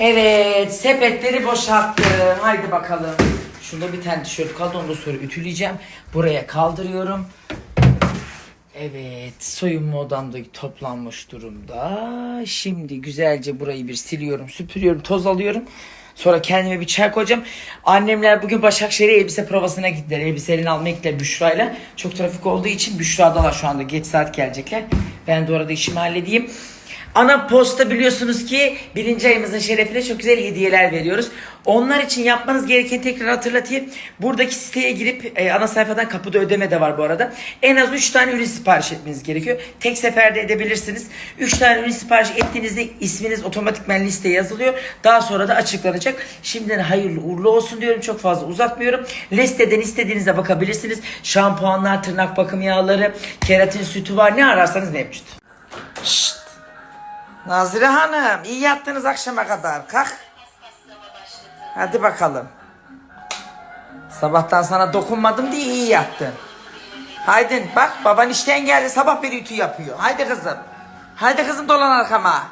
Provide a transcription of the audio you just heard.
Evet sepetleri boşalttım. Haydi bakalım. Şunda bir tane tişört kaldı onu da sonra ütüleyeceğim. Buraya kaldırıyorum. Evet soyunma odamda toplanmış durumda. Şimdi güzelce burayı bir siliyorum, süpürüyorum, toz alıyorum. Sonra kendime bir çay koyacağım. Annemler bugün Başakşehir'e elbise provasına gittiler. Elbiselerini almaya gittiler Büşra'yla. Çok trafik olduğu için Büşra'dalar şu anda. Geç saat gelecekler. Ben de orada işimi halledeyim. Ana posta biliyorsunuz ki birinci ayımızın şerefine çok güzel hediyeler veriyoruz. Onlar için yapmanız gerekeni tekrar hatırlatayım. Buradaki siteye girip e, ana sayfadan kapıda ödeme de var bu arada. En az 3 tane ürün sipariş etmeniz gerekiyor. Tek seferde edebilirsiniz. 3 tane ürün sipariş ettiğinizde isminiz otomatikmen listeye yazılıyor. Daha sonra da açıklanacak. Şimdiden hayırlı uğurlu olsun diyorum. Çok fazla uzatmıyorum. Listeden istediğinize bakabilirsiniz. Şampuanlar, tırnak bakım yağları, keratin sütü var. Ne ararsanız mevcut. Nazire Hanım iyi yattınız akşama kadar. Kalk. Hadi bakalım. Sabahtan sana dokunmadım diye iyi yattın. Haydi bak baban işten geldi sabah beri ütü yapıyor. Haydi kızım. Haydi kızım dolan arkama.